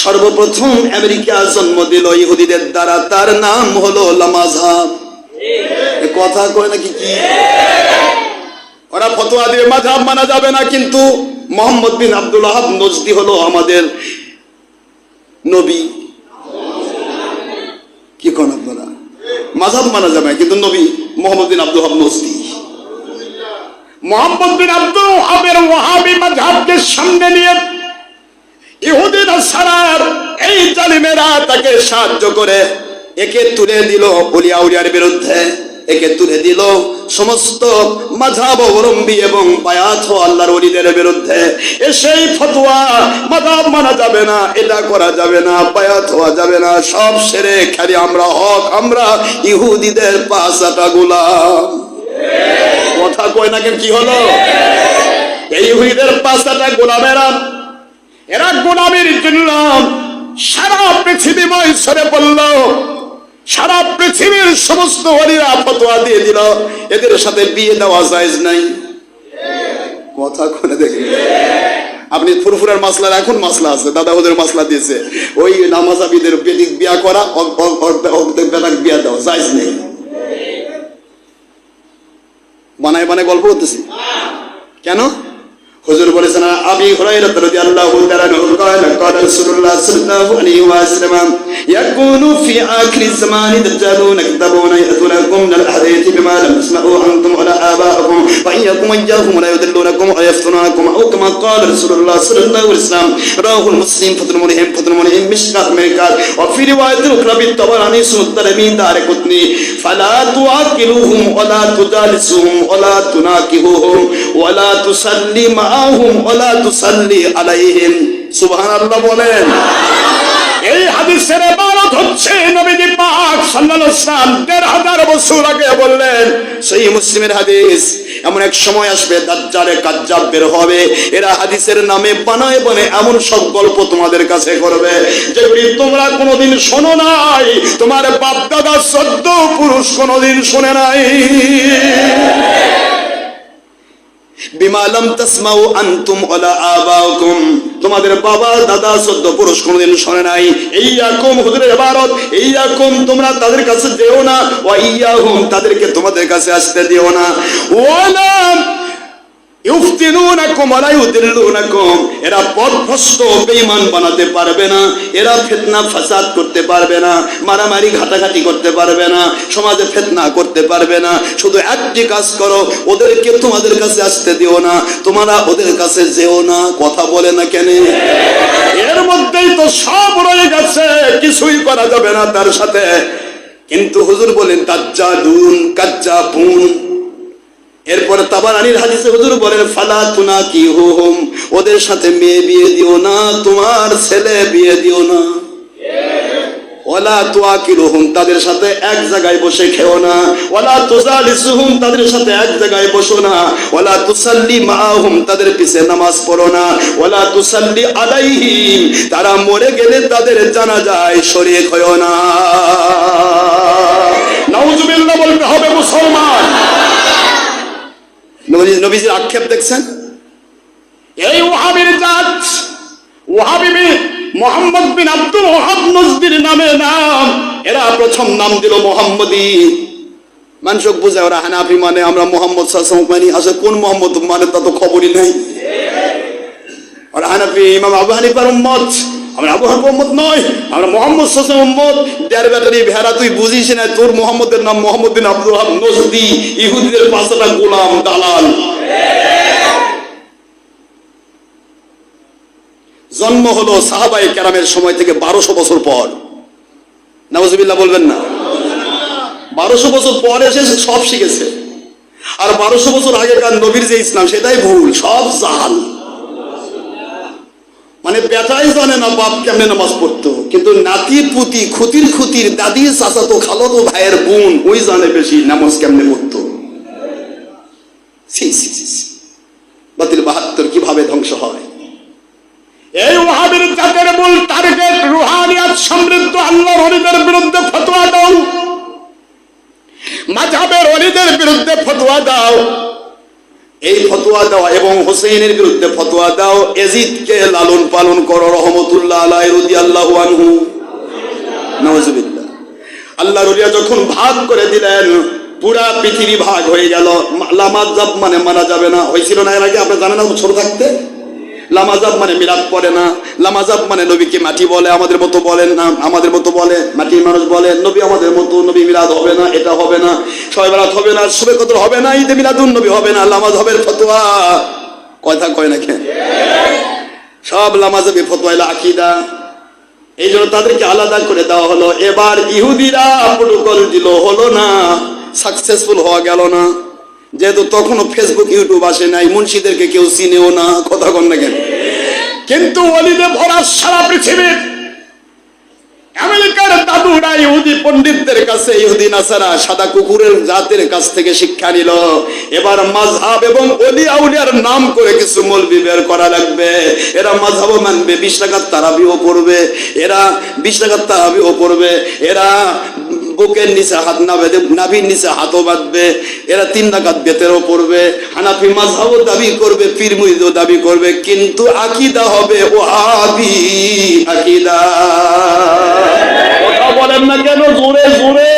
সর্বপ্রথম আমেরিকা জন্ম দিল ইহুদিদের দ্বারা। তার নাম হলো লামাজহাব কথা কয় নাকি কি? ওরা ফতোয়া দিয়ে মাঝাব মানা যাবে না, কিন্তু মোহাম্মদ বিন আব্দুল আহাব নজদি হলো আমাদের নবী। কি কন আপনারা? মাঝাব মানা যাবে কিন্তু নবী মোহাম্মদ বিন আব্দুল আহাব নজদি। মোহাম্মদ বিন আব্দুল ওহাবের ওয়াহাবি মাযহাবকে সামনে নিয়ে ইহুদি নাসারার এই জালিমেরা তাকে সাহায্য করে, একে তুলে দিল উলিয়া বিরুদ্ধে, একে তুলে দিল সমস্ত মাঝাব এবং বায়াত আল্লাহর বিরুদ্ধে। সেই ফতোয়া মাঝাব মানা যাবে না, এটা করা যাবে না, বায়াত হওয়া যাবে না, সব সেরে খালি আমরা হক, আমরা ইহুদিদের পাঁচাটা গোলাম। কথা কয় না কি হলো? এই ইহুদিদের পাঁচটা গোলামেরা এরা গোলামের জন্য সারা পৃথিবীময় সরে পড়ল। সারা পৃথিবীর সমস্ত হরিরা ফতোয়া দিয়ে দিল। এদের সাথে বিয়ে দেওয়া জায়েজ নাই। কথা করে দেখি। আপনি ফুরফুরের মাসলার, এখন মাসলা আছে, দাদা ওদের মাসলা দিয়েছে। ওই নামাজাবিদের বেদিক বিয়া করা বেদাক বিয়া দেওয়া, জায়েজ নেই। বানায় বানায় গল্প করতেছি? কেন? হুজুর বলেছেন আবি হুরায়রা রাদিয়াল্লাহু তাআলা আনহু قال قال رسول الله صلى الله عليه وسلم يكون في آخر الزمان دجالون يكذبون أنكم من الحديث بما لم تسمعوا عنكم ولا آباءكم فإن يكن وجاههم ولا يدلونكم ويفتنونكم أو كما قال رسول الله صلى الله عليه وسلم رواه المسلم فضل مرهم فضل مرهم مشكات مركات وفي رواية الأخرى بالطبراني سنة الترمين دار قطني فلا تعقلوهم ولا تجالسهم ولا تناكهوهم ولا تصلي معهم ولا تصلي عليهم. سبحان الله بولين. এই হাদিসের ইবারত হচ্ছে নবীজি পাক সাল্লাল্লাহু আলাইহি ওয়াসাল্লাম দেড় হাজার বছর আগে বললেন সেই মুসলিমের হাদিস, এমন এক সময় আসবে দাজ্জালে কাজ্জাব বের হবে, এরা হাদিসের নামে বানায় বনে এমন সব গল্প তোমাদের কাছে করবে। যেগুলি তোমরা কোনোদিন শোনো নাই, তোমার বাপ দাদা সদ্য পুরুষ কোনোদিন শোনে নাই। বিমালাম তাসমাউ আনতুম আবাউকুম তোমাদের বাবা, দাদা, সদ্য পুরুষ কোনোদিন শোনে নাই। এই রকম হুজুরের ইবারত এইয়াকুম তোমরা তাদের কাছে যেও না, ওয়া ইয়াহুম তাদেরকে তোমাদের কাছে আসতে দিও না। ওয়ালা এরা পথভ্রষ্ট বেঈমান বানাতে পারবে না। এরা ফিতনা, ফাসাদ করতে পারবে না। মারামারি, ঘাটাঘাটি করতে পারবে না। সমাজে ফিতনা করতে পারবে না। শুধু একটি কাজ করো, ওদেরকে তোমাদের কাছে আসতে দিও না। তোমরা ওদের কাছে যেও না। কথা বলে না কেন? এর মধ্যেই তো সব রয়ে গেছে। কিছুই করা যাবে না তার সাথে। কিন্তু হুজুর বলেন তাজ্জাদুন কাজ্জাবুন। এরপরে তাবারানির হাদিসে হুজুর বলেন, ফালা তুনা কি হুম ওদের সাথে মেয়ে বিয়ে দিও না, তোমার ছেলে বিয়ে দিও না। তাদের সাথে এক জায়গায় বসে না। তুসাল্লি তাদের পিছে নামাজ পড়ো না। তুসাল্লি তারা মরে গেলে তাদের জানা যায় শরীক হয়ো না নাউজুবিল্লাহ বলতে হবে মুসলমান নবী নবীজির আক্ষেপ দেখছেন? এই ওহাবির জাত, ওহাবি মোহাম্মদ বিন আব্দুল ওহাব নজদির নামে নাম। এরা প্রথম নাম দিল মোহাম্মদী। মানুষ বুঝে, ওরা হানাফি মানে আমরা মোহাম্মদ সাল্লাম মানি। আসলে কোন মোহাম্মদ মানে তা তো খবরই নাই। ওরা হানাফি, ইমাম আবু হানিফার উম্মত। আমরা আবু উম্মত নয়, আমরা মোহাম্মদ ভেড়া তুই বুঝিস না, তোর মোহাম্মদের নাম মোহাম্মদ আব্দুল ইহুদিদের পাঁচটা গোলাম দালাল। জন্ম হলো সাহাবাই কেরামের সময় থেকে বারোশো বছর পর। নওয়াজবিল্লাহ বলবেন না। বারোশো বছর পর এসে সব শিখেছে। আর বারোশো বছর আগেকার নবীর যে ইসলাম, সেটাই ভুল, সব জাল মানে বেটাই জানে না বাপ কেমনে নামাজ পড়তো। কিন্তু নাতি, পুতি খুতির খুতির দাদি, চাচাতো, খালতো ভাইয়ের বোন, ওই জানে বেশি নামাজ কেমনে পড়তো। বাতিল বাহাত্তর কীভাবে ধ্বংস হয়? এই ওহাবির জাতের মূল টার্গেট রুহানিয়াত সমৃদ্ধ আল্লাহর হরিদের বিরুদ্ধে ফতোয়া দাও। মাঝাবের হরিদের বিরুদ্ধে ফতোয়া দাও। এই ফতোয়া দেওয়া এবং হোসেনের বিরুদ্ধে ফতোয়া দাও। এজিদকে লালন পালন করো রহমতুল্লাহ রুদি আল্লাহ আল্লাহ রুলিয়া যখন ভাগ করে দিলেন, পুরা পৃথিবী ভাগ হয়ে গেল। মানে মানা যাবে না। হয়েছিল না এর আগে? আপনি জানেন ছোট থাকতে? লামাজাব মানে মিলাদ পড়ে না। লামাজাব মানে নবীকে মাটি বলে, আমাদের মতো বলেন না। আমাদের মতো বলে, মাটির মানুষ বলে, নবী আমাদের মতো, নবী মিলাদ হবে না, এটা হবে না। ছয় বেলাত হবে না, শুভে কদর হবে না, ঈদে মিলাদুন নবী হবে না, লামাজ হবের ফতোয়া। কথা কয় না কেন সব লামাজাবি ফতোয়া আকিদা। এই জন্য তাদেরকে আলাদা করে দেওয়া হলো। এবার ইহুদিরা প্রোটোকল দিল হলো না সাকসেসফুল হওয়া গেল না। যেহেতু তখনও ফেসবুক ইউটিউব আসে নাই, মুন্সিদেরকে কেউ চিনেও না, কথা কন না কেন? কিন্তু অলিদে ভরা সারা পৃথিবীর। আমেরিকার দাদুরা ইহুদি পণ্ডিতদের কাছে ইহুদি নাসারা সাদা কুকুরের জাতের কাছ থেকে শিক্ষা নিল। এবার মাঝহাব এবং অলি আউলিয়ার নাম করে কিছু মলবি বের করা লাগবে। এরা মাঝহাবও মানবে, বিশ টাকার তারাবিও পড়বে। এরা বিশ টাকার তারাবিও পড়বে। এরা বুকের নিচে হাত না বেঁধে, নাভির নিচে হাতও বাঁধবে, এরা তিন নাগাদ বেতেরও পড়বে, হানাফি মাঝহাবও দাবি করবে পীর মুহিদও দাবি করবে, কিন্তু আকিদা হবে ও আবি আকিদা। কথা বলেন না কেন? জোরে জোরে।